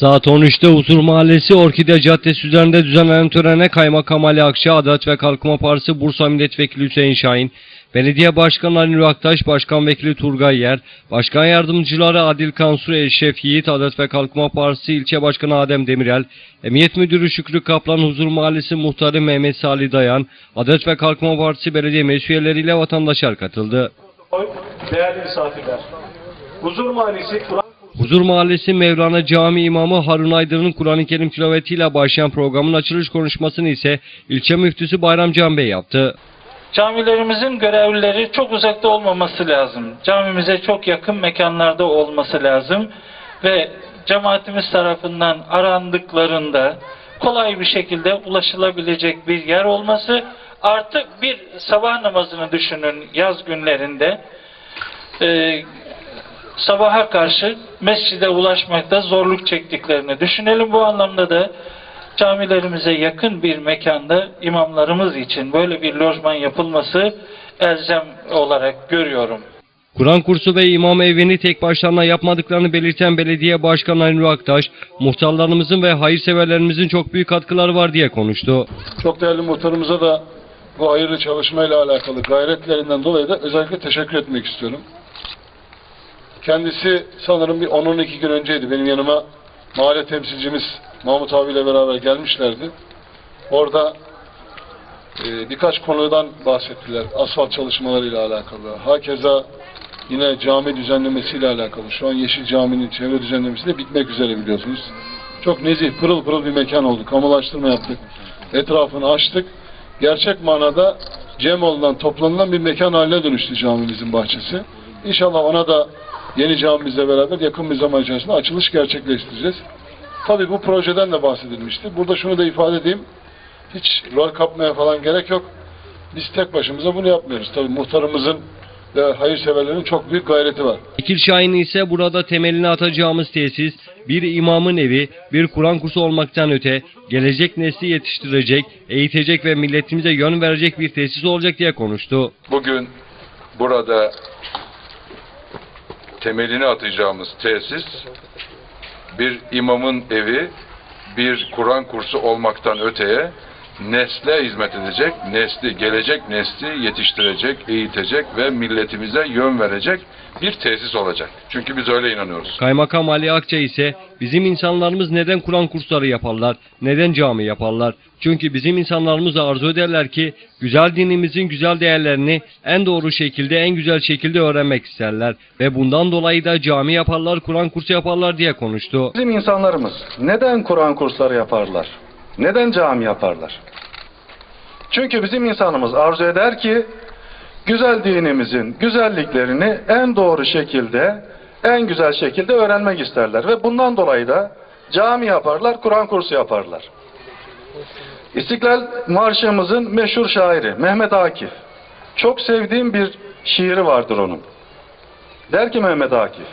Saat 13'te Huzur Mahallesi Orkide Caddesi üzerinde düzenlenen törene Kaymakam Ali Akça, Adalet ve Kalkınma Partisi Bursa Milletvekili Hüseyin Şahin, Belediye Başkanı Ali Nur Aktaş, Başkan Vekili Turgay Yer, Başkan Yardımcıları Adil Kansur, Eşref Yiğit, Adalet ve Kalkınma Partisi İlçe Başkanı Adem Demirel, Emniyet Müdürü Şükrü Kaplan, Huzur Mahallesi Muhtarı Mehmet Salih Dayan, Adalet ve Kalkınma Partisi Belediye Meclis üyeleriyle vatandaşlar katıldı. Değerli misafirler, Huzur Mahallesi Kur'an Huzur Mahallesi Mevlana Cami İmamı Harun Aydın'ın Kur'an-ı Kerim tilavetiyle başlayan programın açılış konuşmasını ise ilçe müftüsü Bayram Can Bey yaptı. Camilerimizin görevlileri çok uzakta olmaması lazım. Camimize çok yakın mekanlarda olması lazım. Ve cemaatimiz tarafından arandıklarında kolay bir şekilde ulaşılabilecek bir yer olması artı bir sabah namazını düşünün yaz günlerinde Ee, sabaha karşı mescide ulaşmakta zorluk çektiklerini düşünelim. Bu anlamda da camilerimize yakın bir mekanda imamlarımız için böyle bir lojman yapılması elzem olarak görüyorum. Kur'an kursu ve imam evini tek başlarına yapmadıklarını belirten belediye başkanı Ali Nur Aktaş, muhtarlarımızın ve hayırseverlerimizin çok büyük katkıları var diye konuştu. Çok değerli muhtarımıza da bu hayırlı çalışmayla alakalı gayretlerinden dolayı da özellikle teşekkür etmek istiyorum. Kendisi sanırım bir 10-12 gün önceydi. Benim yanıma mahalle temsilcimiz Mahmut abiyle beraber gelmişlerdi. Orada e, birkaç konudan bahsettiler. Asfalt çalışmalarıyla alakalı. Hakeza yine cami düzenlemesiyle alakalı. Şu an Yeşil Cami'nin çevre düzenlemesi de bitmek üzere biliyorsunuz. Çok nezih, pırıl pırıl bir mekan oldu. Kamulaştırma yaptık. Etrafını açtık. Gerçek manada cem olunan, toplanılan bir mekan haline dönüştü camimizin bahçesi. İnşallah ona da yeni camimizle beraber yakın bir zaman içerisinde açılış gerçekleştireceğiz. Tabii bu projeden de bahsedilmişti. Burada şunu da ifade edeyim. Hiç rol kapmaya falan gerek yok. Biz tek başımıza bunu yapmıyoruz. Tabii muhtarımızın ve hayırseverlerin çok büyük gayreti var. Ekil Şahin ise burada temelini atacağımız tesis, bir imamın evi, bir Kur'an kursu olmaktan öte, gelecek nesli yetiştirecek, eğitecek ve milletimize yön verecek bir tesis olacak diye konuştu. Bugün burada temelini atacağımız tesis bir imamın evi, bir Kur'an kursu olmaktan öteye nesle hizmet edecek, nesli, gelecek nesli yetiştirecek, eğitecek ve milletimize yön verecek bir tesis olacak. Çünkü biz öyle inanıyoruz. Kaymakam Ali Akça ise bizim insanlarımız neden Kur'an kursları yaparlar, neden cami yaparlar? Çünkü bizim insanlarımız arzu ederler ki güzel dinimizin güzel değerlerini en doğru şekilde, en güzel şekilde öğrenmek isterler. Ve bundan dolayı da cami yaparlar, Kur'an kursu yaparlar diye konuştu. Bizim insanlarımız neden Kur'an kursları yaparlar? Neden cami yaparlar? Çünkü bizim insanımız arzu eder ki güzel dinimizin güzelliklerini en doğru şekilde, en güzel şekilde öğrenmek isterler. Ve bundan dolayı da cami yaparlar, Kur'an kursu yaparlar. İstiklal Marşımızın meşhur şairi Mehmet Akif. Çok sevdiğim bir şiiri vardır onun. Der ki Mehmet Akif,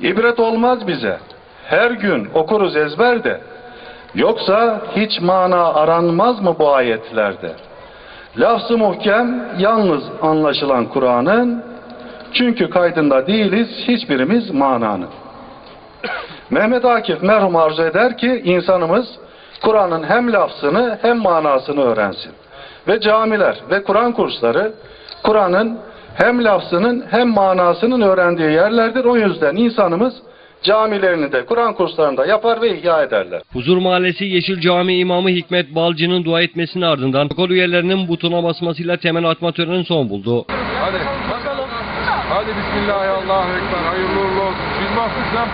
İbret olmaz bize. Her gün okuruz ezberde. Yoksa hiç mana aranmaz mı bu ayetlerde? Lafzı muhkem yalnız anlaşılan Kur'an'ın çünkü kaydında değiliz hiçbirimiz mananın. Mehmet Akif merhum arzu eder ki insanımız Kur'an'ın hem lafzını hem manasını öğrensin. Ve camiler ve Kur'an kursları Kur'an'ın hem lafzının hem manasının öğrendiği yerlerdir. O yüzden insanımız camilerini de Kur'an kurslarını da yapar ve ihya ederler. Huzur Mahallesi Yeşil Cami İmamı Hikmet Balcı'nın dua etmesinin ardından protokol üyelerinin butona basmasıyla temel atma töreni son buldu. Hadi bakalım. Hadi Bismillahirrahmanirrahim. Hayırlı uğurlu olsun. Biz mahsus lan.